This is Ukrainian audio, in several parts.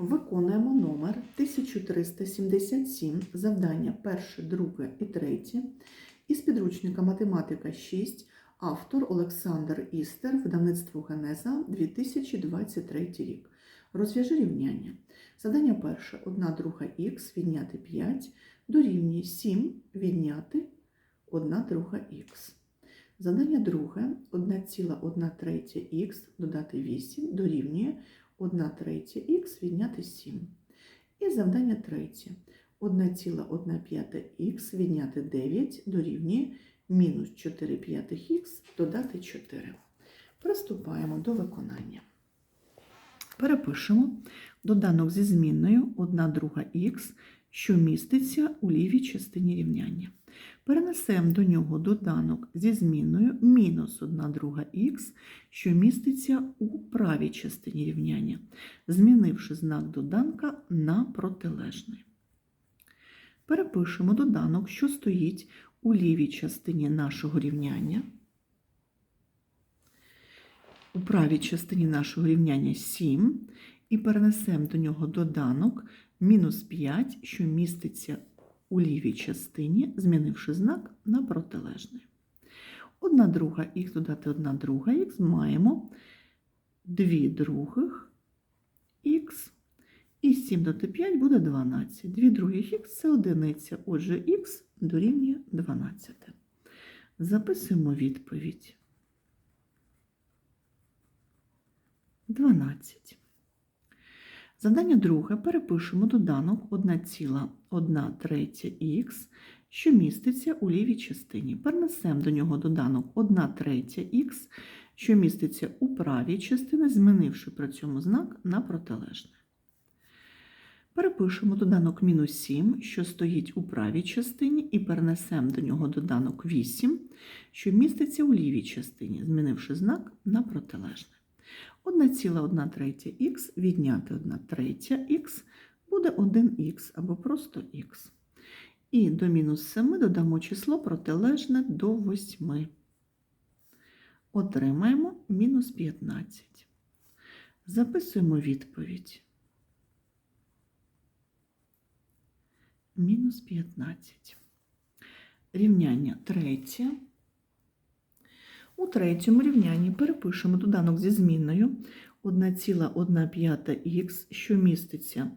Виконуємо номер 1377, завдання перше, друге і третє. Із підручника Математика 6, автор Олександр Істер, видавництво Генеза 2023 рік. Розв'яжи рівняння. Завдання перше 1 друга х відняти 5 дорівнює 7 відняти 1 друга х. Завдання друге 1,1 третя х додати 8 дорівнює 1 третя х відняти 7. І завдання третє 1,1 п'ята х відняти 9 дорівнює мінус 4 п'ятих х додати 4. Приступаємо до виконання. Перепишемо доданок зі змінною 1 друга х, що міститься у лівій частині рівняння. Перенесемо до нього доданок зі зміною мінус 1 друга х, що міститься у правій частині рівняння, змінивши знак доданка на протилежний. Перепишемо доданок, що стоїть у лівій частині нашого рівняння. У правій частині нашого рівняння 7, і перенесемо до нього доданок мінус 5, що міститься у лівій частині, змінивши знак на протилежний. Одна друга х додати одна друга х, маємо 2 других х, і 7 додати 5 буде 12. 2 других х це одиниця, отже х дорівнює 12. Записуємо відповідь. 12. Завдання друге. Перепишемо доданок 1,1 х, що міститься у лівій частині. Перенесемо до нього доданок 1 третя х, що міститься у правій частині, змінивши при цьому знак на протилежний. Перепишемо доданок мінус 7, що стоїть у правій частині, і перенесемо до нього доданок 8, що міститься у лівій частині, змінивши знак на протилежний. 1,1 третя х відняти 1 третя х буде 1х або просто х. І до мінус 7 додамо число протилежне до 8. Отримаємо мінус 15. Записуємо відповідь. Мінус 15. Рівняння третє. У третьому рівнянні перепишемо доданок зі змінною 1,1 х, що міститься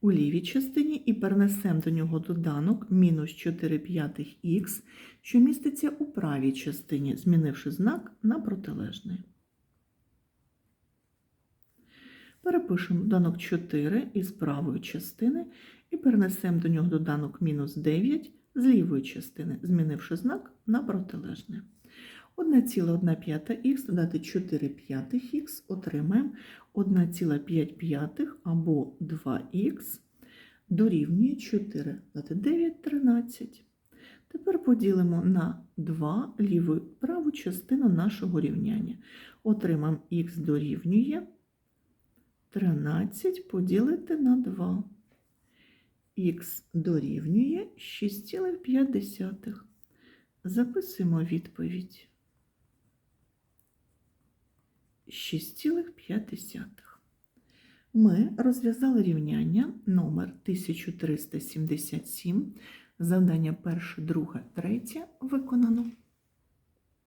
у лівій частині, і перенесемо до нього доданок мінус 4 п'ятих х, що міститься у правій частині, змінивши знак на протилежний. Перепишемо доданок 4 із правої частини і перенесемо до нього доданок мінус 9 з лівої частини, змінивши знак на протилежний. 1,1 х додати 4 п'ятих х отримаємо 1,5 або 2х дорівнює 4 додати 9 13. Тепер поділимо на 2 ліву праву частину нашого рівняння. Отримаємо х дорівнює 13 поділити на 2. Х дорівнює 6,5. Записуємо відповідь. 6,5. Ми розв'язали рівняння номер 1377, завдання перше, друге, третє виконано.